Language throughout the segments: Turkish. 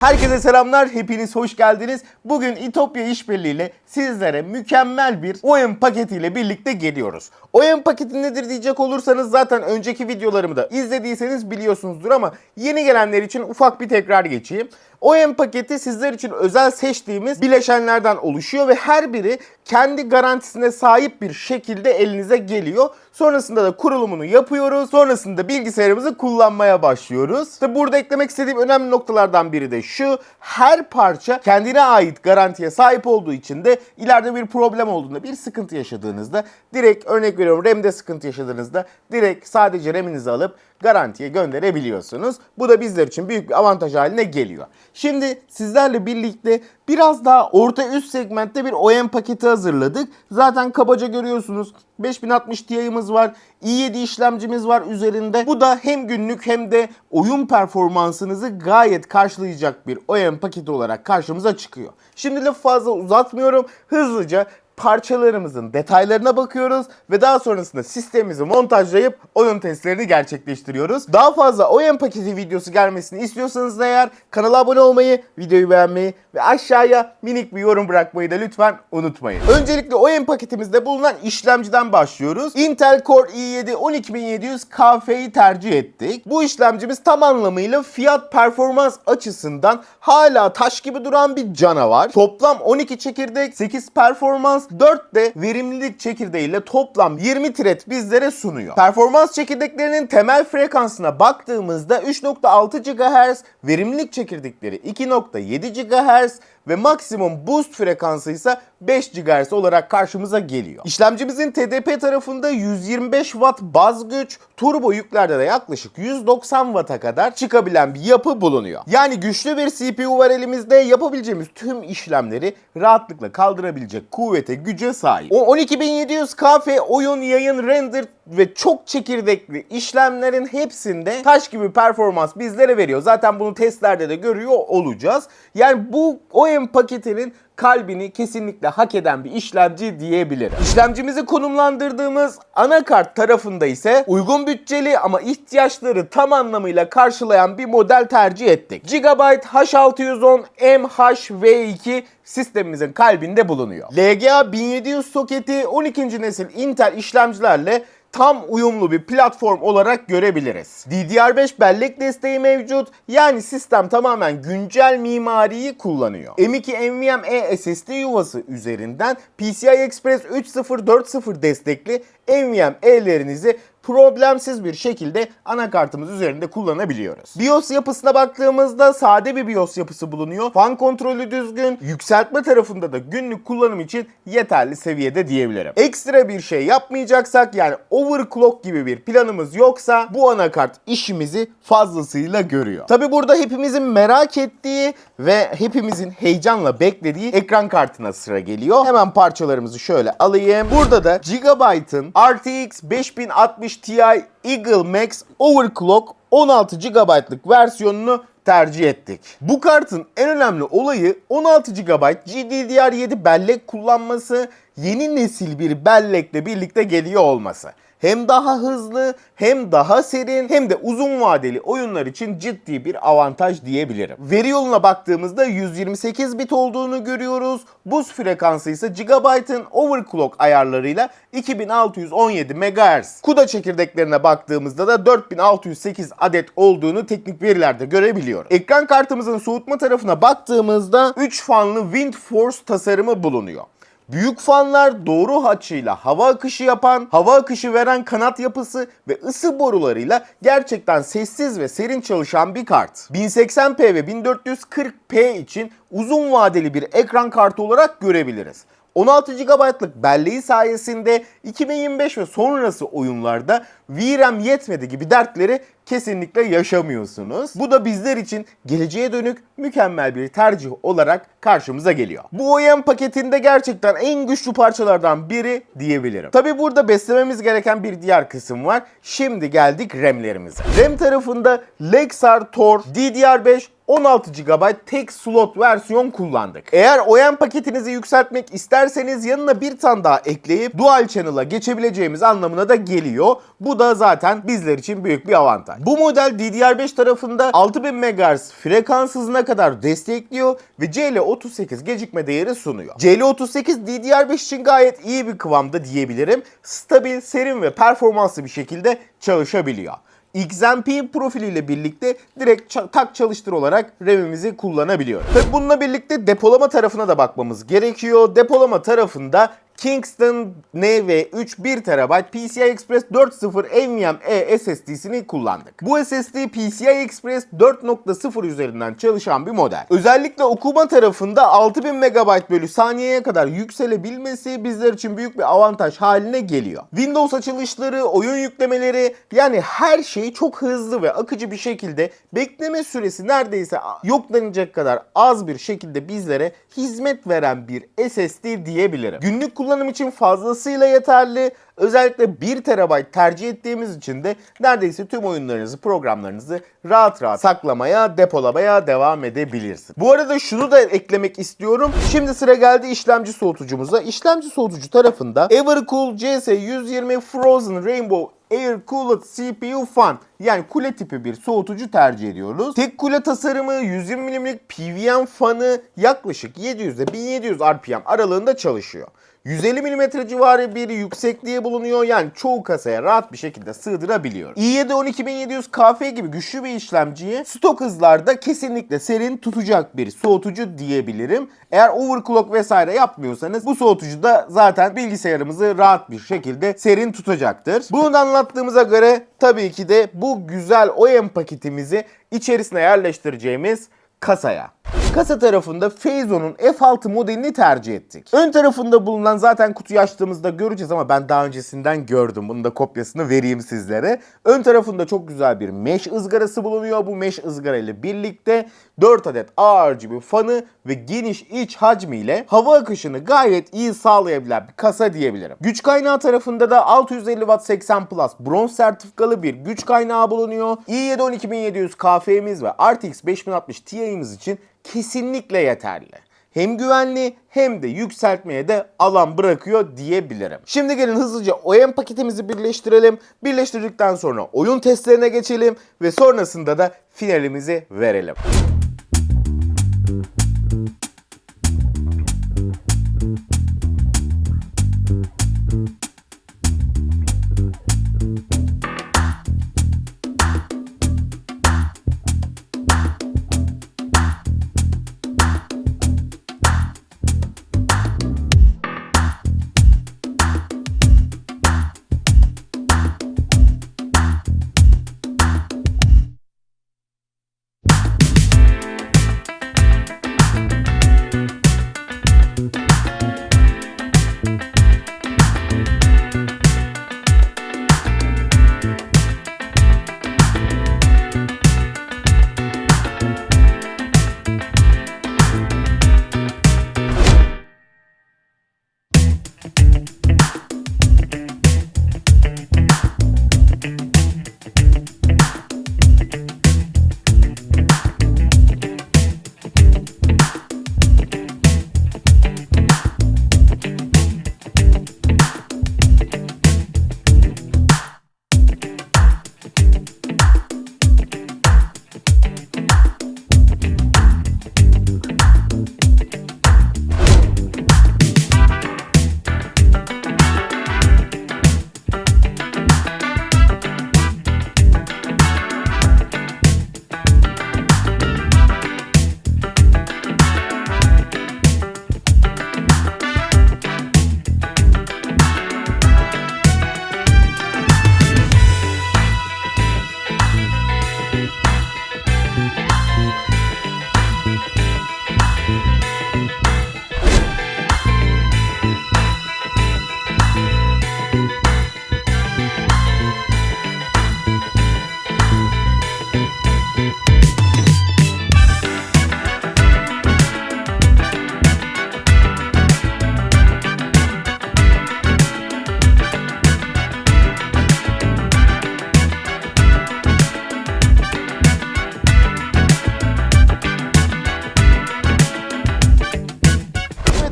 Herkese selamlar, hepiniz hoş geldiniz. Bugün İtopya İşbirliği ile sizlere mükemmel bir oyun paketiyle birlikte geliyoruz. Oyun paketi nedir diyecek olursanız zaten önceki videolarımı da izlediyseniz biliyorsunuzdur ama yeni gelenler için ufak bir tekrar geçeyim. Oyun paketi sizler için özel seçtiğimiz bileşenlerden oluşuyor ve her biri kendi garantisine sahip bir şekilde elinize geliyor. Sonrasında da kurulumunu yapıyoruz. Sonrasında bilgisayarımızı kullanmaya başlıyoruz. Tabi burada eklemek istediğim önemli noktalardan biri de şu. Her parça kendine ait garantiye sahip olduğu için de ileride bir problem olduğunda, bir sıkıntı yaşadığınızda direkt örnek veriyorum RAM'de sıkıntı yaşadığınızda direkt sadece RAM'inizi alıp garantiye gönderebiliyorsunuz. Bu da bizler için büyük bir avantaj haline geliyor. Şimdi sizlerle birlikte biraz daha orta üst segmentte bir OEM paketi hazırladık. Zaten kabaca görüyorsunuz 5060 Ti'miz var. i7 işlemcimiz var üzerinde. Bu da hem günlük hem de oyun performansınızı gayet karşılayacak bir OEM paketi olarak karşımıza çıkıyor. Şimdi lafı fazla uzatmıyorum. Hızlıca parçalarımızın detaylarına bakıyoruz ve daha sonrasında sistemimizi montajlayıp oyun testlerini gerçekleştiriyoruz. Daha fazla oyun paketi videosu gelmesini istiyorsanız da eğer kanala abone olmayı, videoyu beğenmeyi ve aşağıya minik bir yorum bırakmayı da lütfen unutmayın. Öncelikle oyun paketimizde bulunan işlemciden başlıyoruz. Intel Core i7 12700 KF'yi tercih ettik. Bu işlemcimiz tam anlamıyla fiyat performans açısından hala taş gibi duran bir canavar. Toplam 12 çekirdek, 8 performans, 4 de verimlilik çekirdeğiyle toplam 20 thread bizlere sunuyor. Performans çekirdeklerinin temel frekansına baktığımızda 3.6 GHz, verimlilik çekirdekleri 2.7 GHz ve maksimum boost frekansı ise 5 GHz olarak karşımıza geliyor. İşlemcimizin TDP tarafında 125 Watt baz güç, turbo yüklerde de yaklaşık 190 Watt'a kadar çıkabilen bir yapı bulunuyor. Yani güçlü bir CPU var elimizde yapabileceğimiz tüm işlemleri rahatlıkla kaldırabilecek kuvvete, güce sahip. O 12700 KF oyun, yayın, render ve çok çekirdekli işlemlerin hepsinde taş gibi performans bizlere veriyor. Zaten bunu testlerde de görüyor olacağız. Yani bu OEM paketinin kalbini kesinlikle hak eden bir işlemci diyebilirim. İşlemcimizi konumlandırdığımız anakart tarafında ise uygun bütçeli ama ihtiyaçları tam anlamıyla karşılayan bir model tercih ettik. Gigabyte H610 MHV2 sistemimizin kalbinde bulunuyor. LGA 1700 soketi 12. nesil Intel işlemcilerle tam uyumlu bir platform olarak görebiliriz. DDR5 bellek desteği mevcut. Yani sistem tamamen güncel mimariyi kullanıyor. M2 NVMe SSD yuvası üzerinden PCI Express 3.0 destekli NVMe'lerinizi problemsiz bir şekilde anakartımız üzerinde kullanabiliyoruz. BIOS yapısına baktığımızda sade bir BIOS yapısı bulunuyor. Fan kontrolü düzgün, yükseltme tarafında da günlük kullanım için yeterli seviyede diyebilirim. Ekstra bir şey yapmayacaksak yani overclock gibi bir planımız yoksa bu anakart işimizi fazlasıyla görüyor. Tabi burada hepimizin merak ettiği ve hepimizin heyecanla beklediği ekran kartına sıra geliyor. Hemen parçalarımızı şöyle alayım. Burada da Gigabyte'ın RTX 5060 Ti Eagle Max Overclock 16 GB'lık versiyonunu tercih ettik. Bu kartın en önemli olayı 16 GB GDDR7 bellek kullanması, yeni nesil bir bellekle birlikte geliyor olması. Hem daha hızlı, hem daha serin, hem de uzun vadeli oyunlar için ciddi bir avantaj diyebilirim. Veri yoluna baktığımızda 128 bit olduğunu görüyoruz. Buz frekansı ise Gigabyte'ın overclock ayarlarıyla 2617 MHz. CUDA çekirdeklerine baktığımızda da 4608 adet olduğunu teknik verilerde görebiliyoruz. Ekran kartımızın soğutma tarafına baktığımızda 3 fanlı WindForce tasarımı bulunuyor. Büyük fanlar doğru açıyla hava akışı yapan, hava akışı veren kanat yapısı ve ısı borularıyla gerçekten sessiz ve serin çalışan bir kart. 1080p ve 1440p için uzun vadeli bir ekran kartı olarak görebiliriz. 16 GB'lık belleği sayesinde 2025 ve sonrası oyunlarda VRAM yetmedi gibi dertleri kesinlikle yaşamıyorsunuz. Bu da bizler için geleceğe dönük mükemmel bir tercih olarak karşımıza geliyor. Bu OEM paketinde gerçekten en güçlü parçalardan biri diyebilirim. Tabi burada beslememiz gereken bir diğer kısım var. Şimdi geldik RAM'lerimize. RAM tarafında Lexar Tor DDR5 16 GB tek slot versiyon kullandık. Eğer OEM paketinizi yükseltmek isterseniz yanına bir tane daha ekleyip Dual Channel'a geçebileceğimiz anlamına da geliyor. Bu da zaten bizler için büyük bir avantaj. Bu model DDR5 tarafında 6000 MHz frekans hızına kadar destekliyor ve CL38 gecikme değeri sunuyor. CL38 DDR5 için gayet iyi bir kıvamda diyebilirim. Stabil, serin ve performanslı bir şekilde çalışabiliyor. XMP profiliyle birlikte direkt tak çalıştır olarak RAM'imizi kullanabiliyoruz. Tabi bununla birlikte depolama tarafına da bakmamız gerekiyor. Depolama tarafında Kingston NV3 1 TB PCI Express 4.0 NVMe SSD'sini kullandık. Bu SSD PCI Express 4.0 üzerinden çalışan bir model. Özellikle okuma tarafında 6000 MB bölü saniyeye kadar yükselebilmesi bizler için büyük bir avantaj haline geliyor. Windows açılışları, oyun yüklemeleri yani her şey çok hızlı ve akıcı bir şekilde bekleme süresi neredeyse yok denecek kadar az bir şekilde bizlere hizmet veren bir SSD diyebilirim. Günlük kullanım için fazlasıyla yeterli. Özellikle 1 TB tercih ettiğimiz için de neredeyse tüm oyunlarınızı, programlarınızı rahat rahat saklamaya, depolamaya devam edebilirsiniz. Bu arada şunu da eklemek istiyorum. Şimdi sıra geldi işlemci soğutucumuza. İşlemci soğutucu tarafında Evercool CS120 Frozen Rainbow Air Cooled CPU Fan yani kule tipi bir soğutucu tercih ediyoruz. Tek kule tasarımı 120 mm'lik PWM fanı yaklaşık 700 ile 1700 RPM aralığında çalışıyor. 150 mm civarı bir yüksekliğe bulunuyor. Yani çoğu kasaya rahat bir şekilde sığdırabiliyor. i7 12700 KF gibi güçlü bir işlemciyi stok hızlarda kesinlikle serin tutacak bir soğutucu diyebilirim. Eğer overclock vesaire yapmıyorsanız bu soğutucu da zaten bilgisayarımızı rahat bir şekilde serin tutacaktır. Bunu da anlattığımıza göre tabii ki de bu güzel OEM paketimizi içerisine yerleştireceğimiz kasaya. Kasa tarafında Feizo'nun F6 modelini tercih ettik. Ön tarafında bulunan zaten kutuyu açtığımızda göreceğiz ama ben daha öncesinden gördüm. Bunun da kopyasını vereyim sizlere. Ön tarafında çok güzel bir mesh ızgarası bulunuyor. Bu mesh ızgara ile birlikte 4 adet ARGB fanı ve geniş iç hacmiyle hava akışını gayet iyi sağlayabilen bir kasa diyebilirim. Güç kaynağı tarafında da 650 Watt 80 Plus bronz sertifikalı bir güç kaynağı bulunuyor. i7 12700 KF'miz ve RTX 5060 Ti'miz için kesinlikle yeterli. Hem güvenli hem de yükseltmeye de alan bırakıyor diyebilirim. Şimdi gelin hızlıca OEM paketimizi birleştirelim. Birleştirdikten sonra oyun testlerine geçelim ve sonrasında da finalimizi verelim.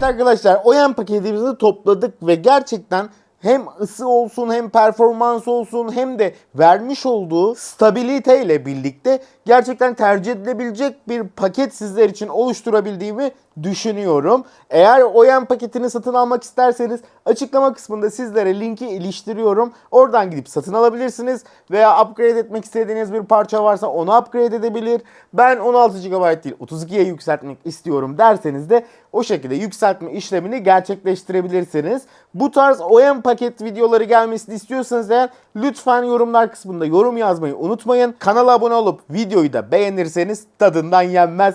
Arkadaşlar OEM paketimizi topladık ve gerçekten hem ısı olsun hem performans olsun hem de vermiş olduğu stabilite ile birlikte gerçekten tercih edilebilecek bir paket sizler için oluşturabildiğimi düşünüyorum. Eğer OEM paketini satın almak isterseniz açıklama kısmında sizlere linki iliştiriyorum. Oradan gidip satın alabilirsiniz veya upgrade etmek istediğiniz bir parça varsa onu upgrade edebilir. Ben 16 GB değil 32'ye yükseltmek istiyorum derseniz de o şekilde yükseltme işlemini gerçekleştirebilirsiniz. Bu tarz OEM paket videoları gelmesini istiyorsanız eğer lütfen yorumlar kısmında yorum yazmayı unutmayın. Kanala abone olup videoyu da beğenirseniz tadından yenmez.